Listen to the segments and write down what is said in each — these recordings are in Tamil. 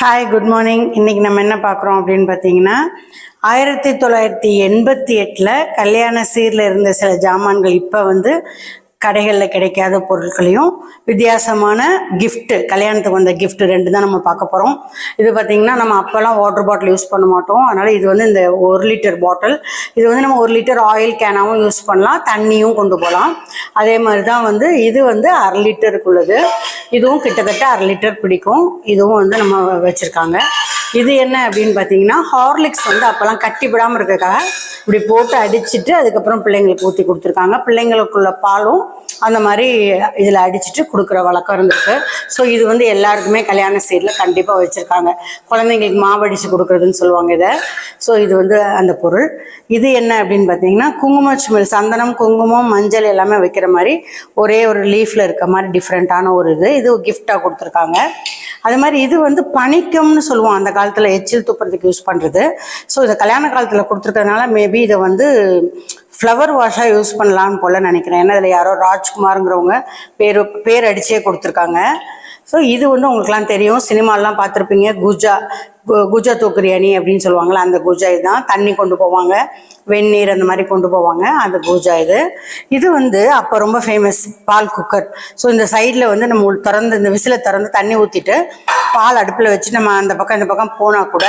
ஹாய் குட் மார்னிங் இன்றைக்கி நம்ம என்ன பார்க்குறோம் அப்படின்னு பார்த்தீங்கன்னா ஆயிரத்தி தொள்ளாயிரத்தி எண்பத்தி எட்டில் கல்யாண சீரில் இருந்த சில ஜாமான்கள் இப்போ வந்து கடைகளில் கிடைக்காத பொருட்களையும் வித்தியாசமான கிஃப்ட்டு கல்யாணத்துக்கு வந்த கிஃப்ட் ரெண்டு தான் நம்ம பார்க்க போகிறோம் இது பார்த்திங்கன்னா நம்ம அப்போல்லாம் வாட்டர் பாட்டில் யூஸ் பண்ண மாட்டோம். அதனால் இது வந்து இந்த ஒரு லிட்டர் பாட்டில் இது வந்து நம்ம ஒரு லிட்டர் ஆயில் கேனாகவும் யூஸ் பண்ணலாம். தண்ணியும் கொண்டு போகலாம் அதே மாதிரி தான் வந்து இது வந்து அரை லிட்டருக்குள்ளது இதுவும் கிட்டத்தட்ட அரை லிட்டர் பிடிக்கும். இதுவும் வந்து நம்ம வச்சுருக்காங்க. இது என்ன அப்படின்னு பார்த்தீங்கன்னா ஹார்லிக்ஸ் வந்து அப்போல்லாம் கட்டி விடாமல் இருக்கிறதுக்காக இப்படி போட்டு அடிச்சிட்டு அதுக்கப்புறம் பிள்ளைங்களுக்கு ஊற்றி கொடுத்துருக்காங்க. பிள்ளைங்களுக்குள்ள பாலும் அந்த மாதிரி இதில் அடிச்சிட்டு கொடுக்குற வழக்கம் இருந்திருக்கு. ஸோ இது வந்து எல்லாருக்குமே கல்யாண சீரில் கண்டிப்பாக வச்சுருக்காங்க. குழந்தைங்களுக்கு மாவடிச்சு கொடுக்குறதுன்னு சொல்லுவாங்க இதை. ஸோ இது வந்து அந்த பொருள். இது என்ன அப்படின்னு பார்த்தீங்கன்னா குங்கும சுமல் சந்தனம் குங்குமம் மஞ்சள் எல்லாமே வைக்கிற மாதிரி ஒரே ஒரு லீஃப்ல இருக்க மாதிரி டிஃப்ரெண்ட்டான ஒரு இது. இது கிஃப்டாக கொடுத்துருக்காங்க. அது மாதிரி இது வந்து பனிக்கம்னு சொல்லுவோம் அந்த காலத்தில் எச்சில் துப்புறதுக்கு யூஸ் பண்ணுறது ஸோ இதை கல்யாண காலத்தில் கொடுத்துருக்கறதுனால மேபி இதை வந்து ஃப்ளவர் வாஷாக யூஸ் பண்ணலான்னு போல நினைக்கிறேன். ஏன்னா இதில் யாரோ ராஜ்குமாருங்கிறவங்க பேர் பேர் அடிச்சே கொடுத்துருக்காங்க. ஸோ இது வந்து உங்களுக்குலாம் தெரியும். சினிமாலாம் பார்த்துருப்பீங்க. குஜா கு- குஜா தூக்குரியாணி அப்படின்னு சொல்லுவாங்கள்ல அந்த குஜா இதுதான். தண்ணி கொண்டு போவாங்க. வெந்நீர் அந்த மாதிரி கொண்டு போவாங்க. அந்த குஜா இது. இது வந்து அப்போ ரொம்ப ஃபேமஸ் பால் குக்கர் ஸோ இந்த சைடில் வந்து நம்ம திறந்து இந்த விசிலை திறந்து தண்ணி ஊற்றிட்டு பால் அடுப்பில் வச்சு நம்ம அந்த பக்கம் இந்த பக்கம் போனால் கூட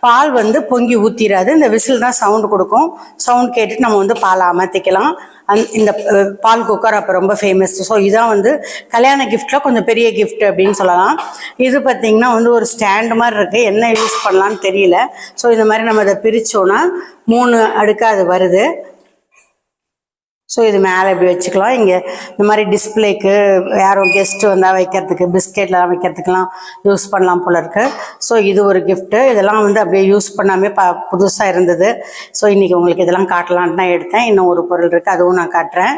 பால் வந்து பொங்கி ஊற்றிடாது இந்த விசில் தான் சவுண்டு கொடுக்கும். சவுண்ட் கேட்டுட்டு நம்ம வந்து பாலை அமர்த்திக்கலாம். அந் இந்த பால் குக்கர் அப்போ ரொம்ப ஃபேமஸ் ஸோ இதான் வந்து கல்யாண கிஃப்ட்டில் கொஞ்சம் பெரிய கிஃப்ட் அப்படின்னு சொல்லலாம். இது பார்த்திங்கன்னா வந்து ஒரு ஸ்டாண்டு மாதிரி இருக்குது என்ன யூஸ் பண்ணலான்னு தெரியல. ஸோ இந்த மாதிரி நம்ம இதை பிரித்தோன்னா மூணு அடுக்காக அது வருது. ஸோ இது மேலே இப்படி வச்சுக்கலாம். இங்கே இந்த மாதிரி டிஸ்பிளேக்கு யாரும் கெஸ்ட்டு வந்தால் வைக்கிறதுக்கு பிஸ்கெட்லாம் வைக்கிறதுக்கெலாம் யூஸ் பண்ணலாம் போல இருக்கு. ஸோ இது ஒரு கிஃப்ட்டு இதெல்லாம் வந்து அப்படியே யூஸ் பண்ணாமே ப புதுசாக இருந்தது. ஸோ இன்றைக்கி உங்களுக்கு இதெல்லாம் காட்டலான்ட்டு நான் எடுத்தேன். இன்னும் ஒரு பொருள் இருக்குது அதுவும் நான் காட்டுறேன்.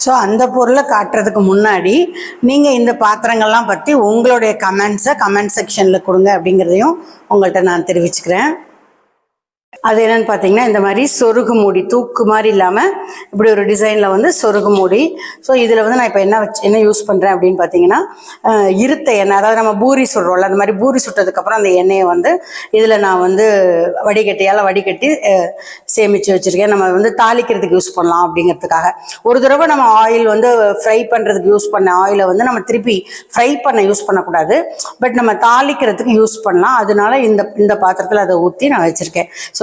ஸோ அந்த பொருளை காட்டுறதுக்கு முன்னாடி நீங்கள் இந்த பாத்திரங்கள்லாம் பற்றி உங்களுடைய கமெண்ட்ஸை கமெண்ட் செக்ஷனில் கொடுங்க அப்படிங்கிறதையும் உங்கள்கிட்ட நான் தெரிவிச்சுக்கிறேன். அது என்னன்னு பார்த்தீங்கன்னா இந்த மாதிரி சொருகு மூடி தூக்கு மாதிரி இல்லாமல் இப்படி ஒரு டிசைனில் வந்து சொருகு மூடி. ஸோ இதில் வந்து நான் இப்போ என்ன வச்சு என்ன யூஸ் பண்ணுறேன் அப்படின்னு பார்த்தீங்கன்னா இருத்த எண்ணெய் அதாவது நம்ம பூரி சுடுறோம்ல அந்த மாதிரி பூரி சுட்டதுக்கப்புறம் அந்த எண்ணெயை வந்து இதில் நான் வந்து வடிகட்டியால் வடிகட்டி சேமித்து வச்சுருக்கேன். நம்ம வந்து தாளிக்கிறதுக்கு யூஸ் பண்ணலாம் அப்படிங்கிறதுக்காக. ஒரு தடவை நம்ம ஆயில் வந்து ஃப்ரை பண்ணுறதுக்கு யூஸ் பண்ண ஆயிலை வந்து நம்ம திருப்பி ஃப்ரை பண்ண யூஸ் பண்ணக்கூடாது. பட் நம்ம தாளிக்கிறதுக்கு யூஸ் பண்ணலாம். அதனால இந்த இந்த பாத்திரத்தில் அதை ஊற்றி நான் வச்சுருக்கேன். ஸோ